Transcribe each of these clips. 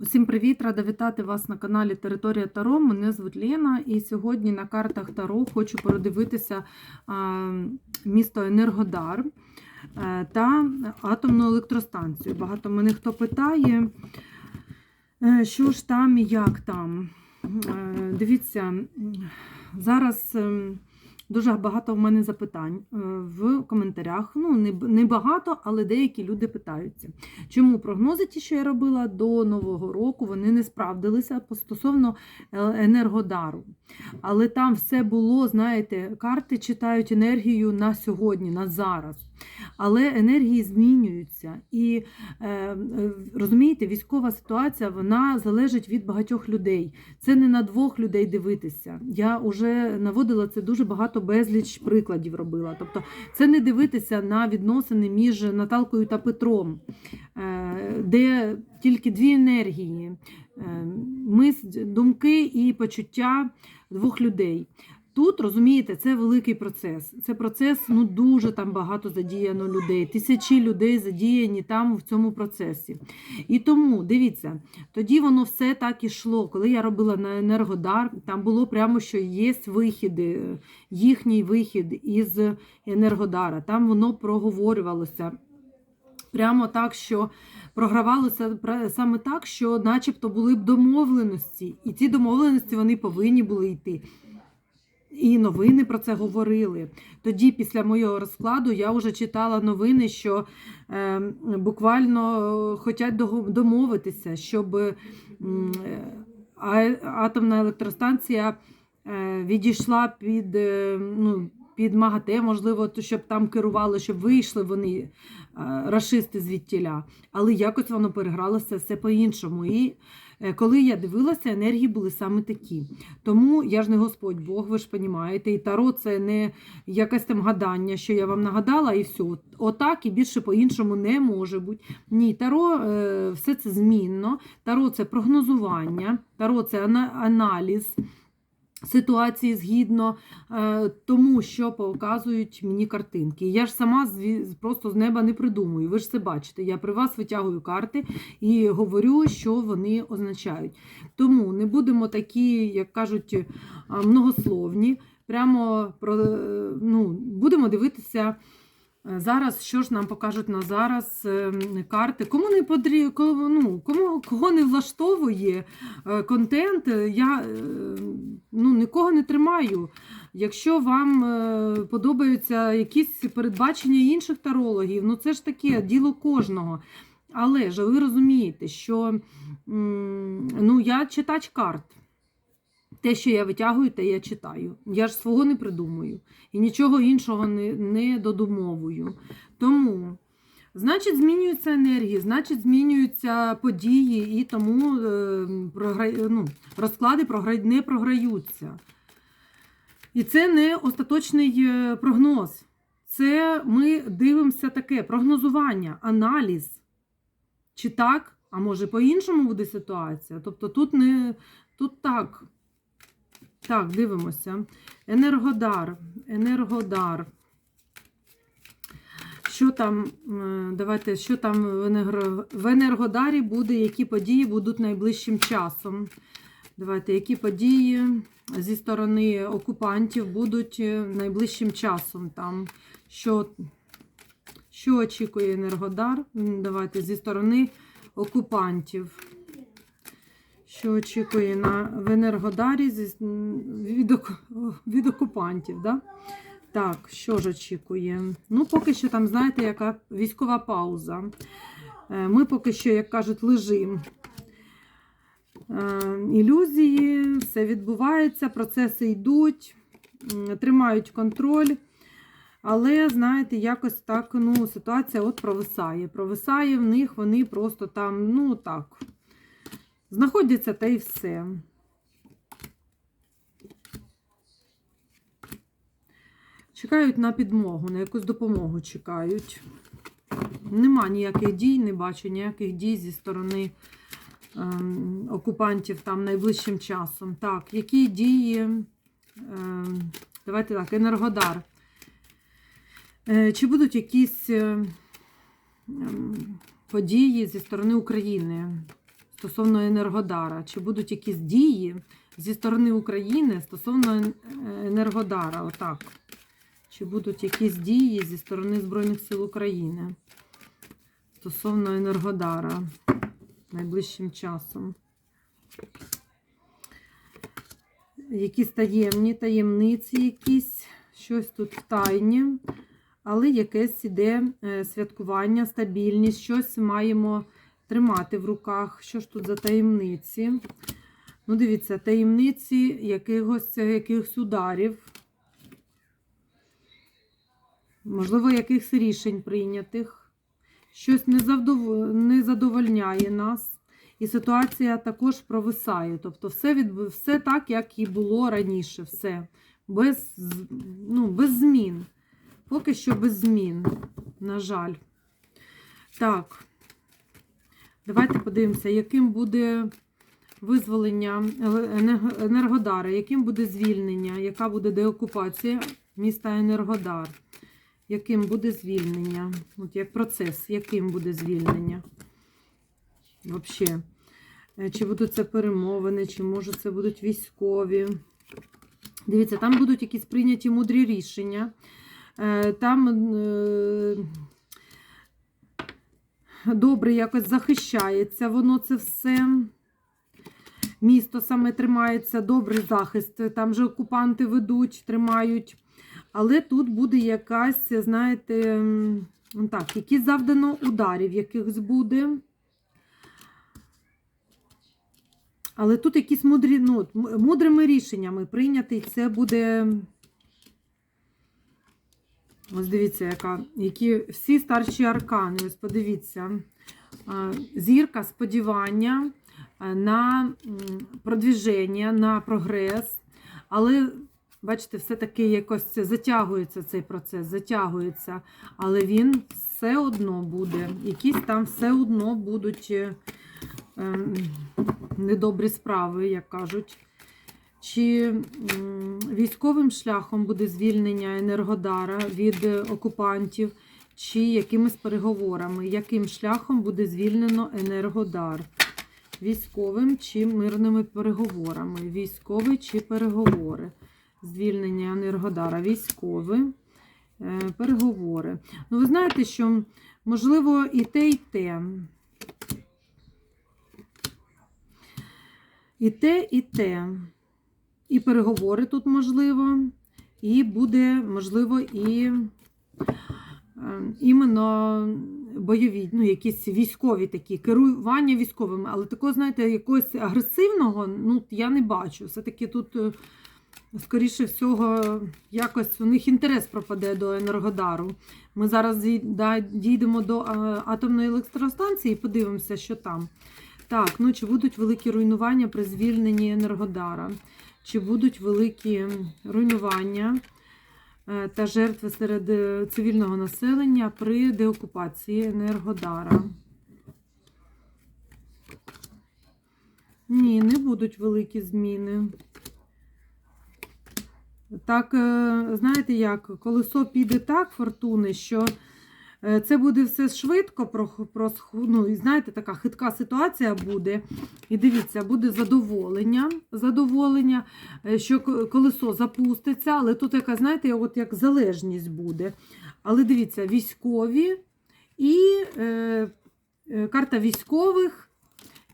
Усім привіт! Рада вітати вас на каналі Територія Таро. Мене звуть Лена, і сьогодні на картах Таро хочу передивитися місто Енергодар е, та атомну електростанцію. Багато мене хто питає, е, що ж там і як там. Е, Дивіться, зараз. Дуже багато в мене запитань е, в коментарях. Ну, не, не багато, але деякі люди питаються. Чому прогнози, ті, що я робила до Нового року, вони не справдилися стосовно е, енергодару. Але там все було, знаєте, карти читають енергію на сьогодні, на зараз. Але енергії змінюються. І е, розумієте, військова ситуація вона залежить від багатьох людей. Це не на двох людей дивитися. Я вже наводила це дуже багато безліч прикладів робила. Тобто, це не дивитися на відносини між Наталкою та Петром, е, де тільки дві енергії. Е, Ми думки і почуття двох людей. Тут розумієте, це великий процес. Це процес ну дуже там багато задіяно людей. Тисячі людей задіяні там в цьому процесі. І тому дивіться, тоді воно все так ішло. Коли я робила на Енергодар, там було прямо що є вихіди, їхній вихід із Енергодара. Там воно проговорювалося. Прямо так, що програвалося саме так, що начебто були б домовленості, і ці домовленості вони повинні були йти. І новини про це говорили. Тоді, після моєго розкладу, я вже читала новини, що е, буквально хочуть домовитися, щоб е, атомна електростанція е, відійшла під, е, ну, під МАГАТЕ, можливо, то щоб там керували, щоб вийшли вони е, рашисти звідтіля. Але якось воно перегралося все по-іншому. І коли я дивилася, енергії були саме такі. Тому я ж не Господь Бог, ви ж розумієте, і таро це не якесь там гадання, що я вам нагадала, і все. Отак і більше по-іншому не може бути. Ні, таро е, все це змінно, таро це прогнозування, таро це аналіз ситуації згідно е, тому, що показують мені картинки. Я ж сама просто з неба не придумую. Ви ж це бачите. Я при вас витягую карти і говорю, що вони означають. Тому не будемо такі, як кажуть, е, многословні. Прямо про, е, ну, будемо дивитися. Е, зараз що ж нам покажуть на зараз ем, карти? Кому не подрі... ну, кому кого не влаштовує е, контент, е, я ну, нікого не тримаю. Якщо вам подобаються якісь передбачення інших тарологів, ну це ж таке діло кожного. Але ж ви розумієте, що ну, я читач карт. Те, що я витягую, те я читаю. Я ж свого не придумую і нічого іншого не не додумовую. Тому, значить, змінюються енергії, значить, змінюються події, і тому е, ну, розклади не програються. І це не остаточний е, прогноз. Це ми дивимося таке прогнозування, аналіз. Чи так, а може по-іншому буде ситуація? Тобто тут не тут так. Так, дивимося. Енергодар. Енергодар. Що там, е, давайте, що там в Енергодарі буде, які події будуть найближчим часом? Давайте, які події зі сторони окупантів будуть е, найближчим часом там? Що що очікує Енергодар? Давайте зі сторони окупантів що очікує на в Енергодарі від, від окупантів. Да? Так, що ж очікує? Ну, поки що там, знаєте, яка військова пауза. Е, ми поки що, як кажуть, лежимо. Е, ілюзії, все відбувається, процеси йдуть, тримають контроль. Але, знаєте, якось так ну, ситуація от провисає. Провисає в них, вони просто там, ну так, знаходяться та й все. Чекають на підмогу, на якусь допомогу чекають. Нема ніяких дій, не бачу ніяких дій зі сторони ем, окупантів там найближчим часом. Так, які дії? Ем, давайте так, Енергодар. Е, чи будуть якісь е, ем, події зі сторони України? Стосовно Енергодара? Чи будуть якісь дії зі сторони України стосовно Енергодара? Отак. Чи будуть якісь дії зі сторони Збройних сил України стосовно Енергодара найближчим часом? Якісь таємні таємниці, якісь, щось тут в тайні, але якесь іде е, святкування, стабільність, щось маємо тримати в руках. Що ж тут за таємниці? Ну, дивіться, таємниці якихось, якихось ударів, можливо, якихось рішень прийнятих. Щось не, завдов... не задовольняє нас. І ситуація також провисає. Тобто все, від... все так, як і було раніше. Все. Без, ну, без змін. Поки що без змін, на жаль. Так. Давайте подивимося, яким буде визволення Енергодара, яким буде звільнення, яка буде деокупація міста Енергодар, яким буде звільнення, от як процес, яким буде звільнення. Взагалі. Чи будуть це перемовини, чи може це будуть військові. Дивіться, там будуть якісь прийняті мудрі рішення. Е, Там е, добре якось захищається воно це все. Місто саме тримається, добрий захист. Там же окупанти ведуть, тримають. Але тут буде якась, знаєте, так, якісь завдано ударів якихось буде. Але тут якісь мудрі, ну, мудрими рішеннями прийнятий. Це буде. Ось дивіться, яка, які всі старші аркани. Ось подивіться. Зірка сподівання на продвіження, на прогрес. Але, бачите, все-таки якось затягується цей процес, затягується. Але він все одно буде. Якісь там все одно будуть. е, ем, недобрі справи, як кажуть. Чи військовим шляхом буде звільнення Енергодара від е, окупантів, чи якимись переговорами? Яким шляхом буде звільнено Енергодар? Військовим чи мирними переговорами? Військовий чи переговори? Звільнення Енергодара. Військові е, переговори. Ну, ви знаєте, що можливо і те, і те. І те, і те. І переговори тут можливо, і буде, можливо, і е, іменно бойові, ну, якісь військові такі, керування військовими, але такого, знаєте, якогось агресивного, ну, я не бачу. Все-таки тут, е, скоріше всього, якось у них інтерес пропаде до Енергодару. Ми зараз дійдемо до е, атомної електростанції і подивимося, що там. Так, ну чи будуть великі руйнування при звільненні Енергодара? Чи будуть великі руйнування е, та жертви серед е, цивільного населення при деокупації Енергодара? Ні, не будуть великі зміни. Так, е, знаєте як, колесо піде так, фортуни, що Це буде все швидко, про, про, ну, знаєте, така хитка ситуація буде. І дивіться, буде задоволення, задоволення, е, що колесо запуститься, але тут яка, знаєте, от як залежність буде. Але дивіться, військові і е, е, карта військових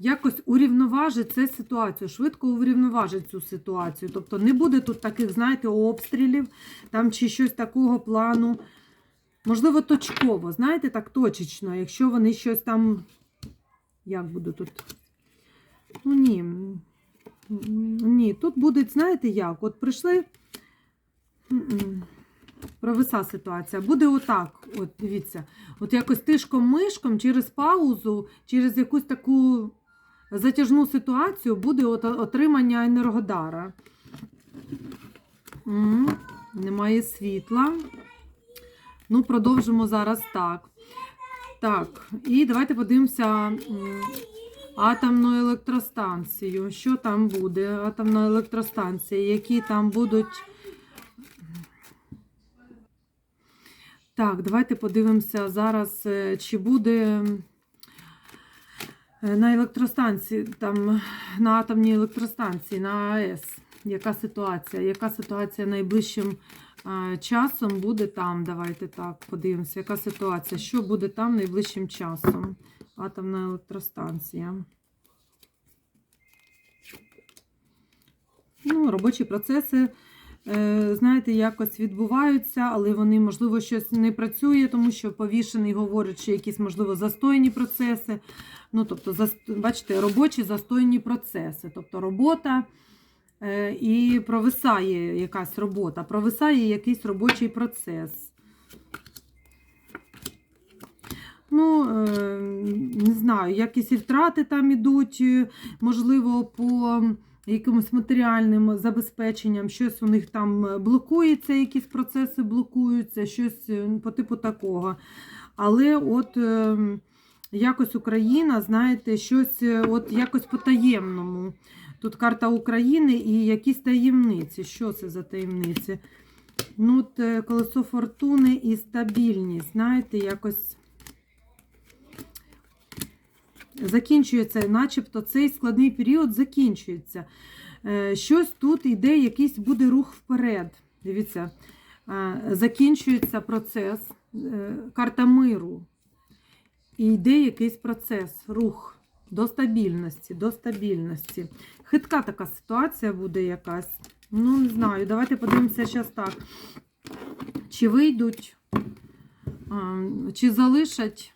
якось урівноважить цю ситуацію, швидко урівноважить цю ситуацію. Тобто не буде тут таких, знаєте, обстрілів там чи щось такого плану. Можливо, точково, знаєте, так точечно, якщо вони щось там. Як буде тут? Ну, ні. Ні, тут буде, знаєте як? От прийшли. Провиса ситуація. Буде отак. От дивіться. От якось тишком-мишком через паузу, через якусь таку затяжну ситуацію буде от отримання енергодара. Немає світла. Ну, продовжимо зараз так. Так, і давайте подивимося атомну електростанцію. Що там буде? Атомна електростанція, які там будуть. Так, давайте подивимося зараз, е, чи буде Е, На електростанції, там на атомній електростанції, на АЕС. Яка ситуація? Яка ситуація найближчим часом буде там? Давайте так подивимося. Яка ситуація? Що буде там найближчим часом? Атомна електростанція. Ну, робочі процеси, е, знаєте, якось відбуваються, але вони, можливо, щось не працює, тому що повішений говорить, що якісь, можливо, застойні процеси. Ну, тобто, бачите, робочі застойні процеси. Тобто робота е, і провисає якась робота, провисає якийсь робочий процес. Ну, е, не знаю, якісь і втрати там ідуть, е, можливо, по якимось матеріальним забезпеченням, щось у них там е, блокується, якісь процеси блокуються, щось е, по типу такого. Але от е, якось Україна, знаєте, щось е, от якось по-таємному. Тут карта України і якісь таємниці. Що це за таємниці? Ну, от, е, колесо фортуни і стабільність. Знаєте, якось закінчується, начебто цей складний період закінчується. Е, Щось тут йде, якийсь буде рух вперед. Дивіться, е, закінчується процес, карта миру. І йде якийсь процес, рух до стабільності, до стабільності. Хитка така ситуація буде якась. Ну, не знаю, давайте подивимося зараз так. Чи вийдуть, чи залишать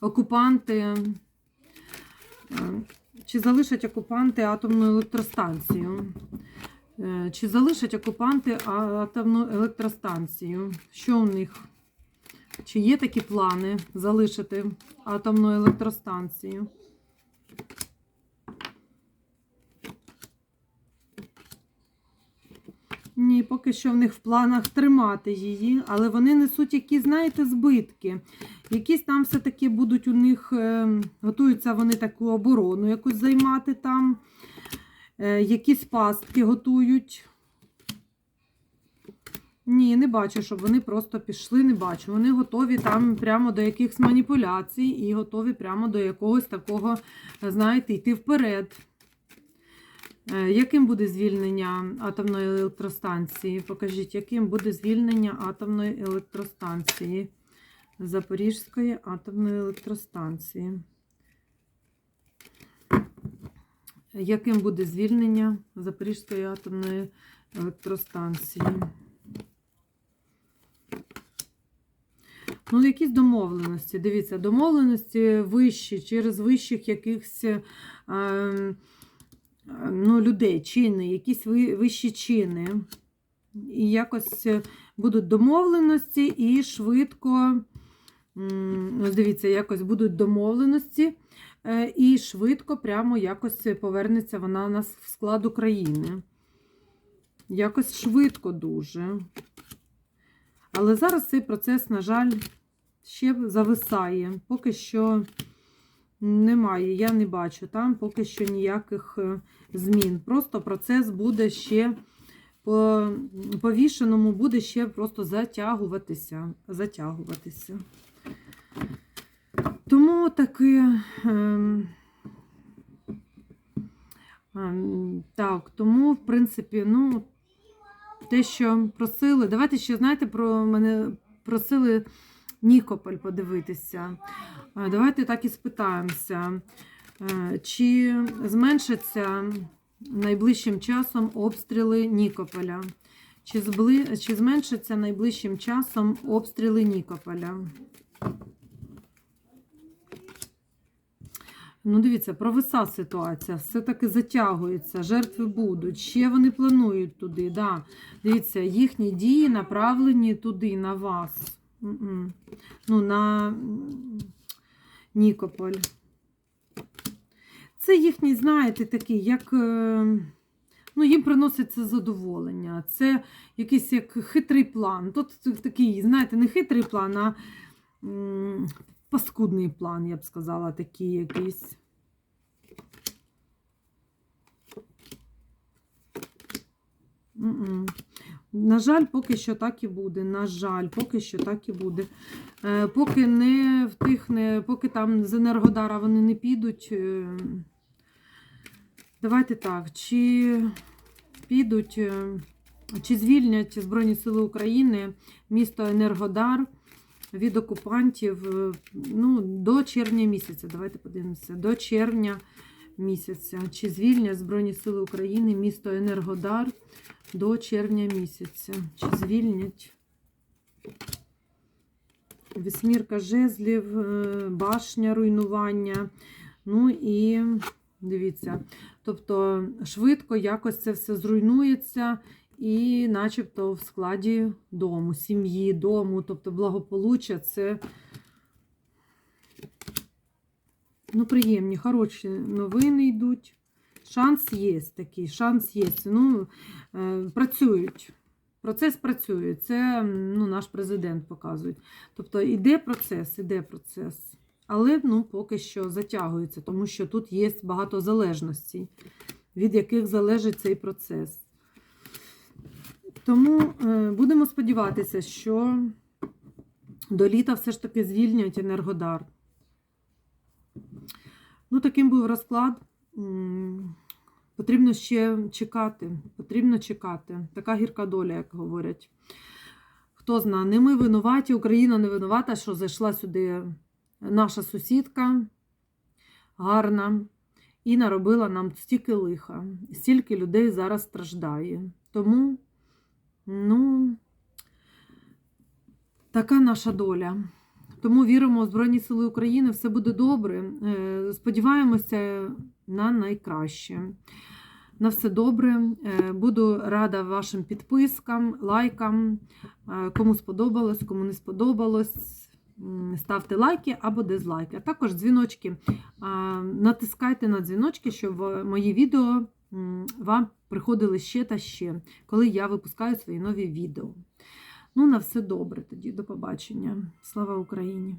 окупанти, чи залишать окупанти атомну електростанцію? Е, Чи залишать окупанти атомну електростанцію? Що у них? Чи є такі плани залишити атомну електростанцію? Ні, поки що в них в планах тримати її, але вони несуть якісь, знаєте, збитки. Якісь там все-таки будуть у них, е, готуються вони таку оборону якусь займати там, е, якісь пастки готують. Ні, не бачу, щоб вони просто пішли, не бачу. Вони готові там прямо до якихось маніпуляцій і готові прямо до якогось такого, знаєте, йти вперед. Е, Яким буде звільнення атомної електростанції? Покажіть, яким буде звільнення атомної електростанції? Запорізької атомної електростанції. Яким буде звільнення Запорізької атомної електростанції? Ну, якісь домовленості. Дивіться, домовленості вищі, через вищих якихось. Е, ну, людей, чини, якісь вищі чини. І якось е, будуть домовленості і швидко, ось дивіться, якось будуть домовленості, е, і швидко прямо якось повернеться вона у нас в склад України. Якось швидко дуже. Але зараз цей процес, на жаль, ще зависає. Поки що немає, я не бачу там поки що ніяких е, змін. Просто процес буде ще по повішеному, буде ще просто затягуватися. затягуватися. Тому таки. ем, ем, Так, тому, в принципі, ну, те, що просили. Давайте ще, знаєте, про мене просили Нікополь подивитися. Е, Давайте так і спитаємося, е, чи зменшаться найближчим часом обстріли Нікополя? Чи, збли... чи зменшаться найближчим часом обстріли Нікополя? Ну, дивіться, провиса ситуація, все-таки затягується, жертви будуть. Ще вони планують туди. Да. Дивіться, їхні дії направлені туди, на вас. Ну, на Нікополь. Це їхній, знаєте, такий, як. е, Ну, їм приносить це задоволення. Це якийсь як хитрий план. Тут такий, знаєте, не хитрий план, а м, паскудний план, я б сказала, такий якийсь. М-м. На жаль, поки що так і буде. На жаль, поки що так і буде. Е, Поки не втихне, поки там з Енергодара вони не підуть. е, Давайте так, чи підуть, е, чи звільнять Збройні Сили України місто Енергодар від окупантів ну, до червня місяця. Давайте подивимося. До червня місяця. Чи звільнять Збройні Сили України місто Енергодар до червня місяця? Чи звільнять? Вісьмірка жезлів, е, башня руйнування. Ну і дивіться. Тобто швидко якось це все зруйнується, і начебто в складі дому, сім'ї, дому, тобто благополуччя це ну, приємні, хороші новини йдуть. Шанс є такий, шанс є. Ну, е, працюють. Процес працює. Це ну, наш президент показує. Тобто іде процес, іде процес. Але ну, поки що затягується, тому що тут є багато залежностей, від яких залежить цей процес. Тому е, будемо сподіватися, що до літа все ж таки звільнять Енергодар. Ну, таким був розклад. Потрібно ще чекати. Потрібно чекати. Така гірка доля, як говорять. Хто знає, не ми винуваті, Україна не винувата, що зайшла сюди наша сусідка гарна і наробила нам стільки лиха. Стільки людей зараз страждає. Тому, ну, така наша доля. Тому віримо у Збройні Сили України, все буде добре. Е, Сподіваємося на найкраще. На все добре. Е, Буду рада вашим підпискам, лайкам. Е, Кому сподобалось, кому не сподобалось. Ставте лайки або дизлайки. А також дзвіночки. Натискайте на дзвіночки, щоб мої відео вам приходили ще та ще, коли я випускаю свої нові відео. Ну, на все добре тоді. До побачення. Слава Україні!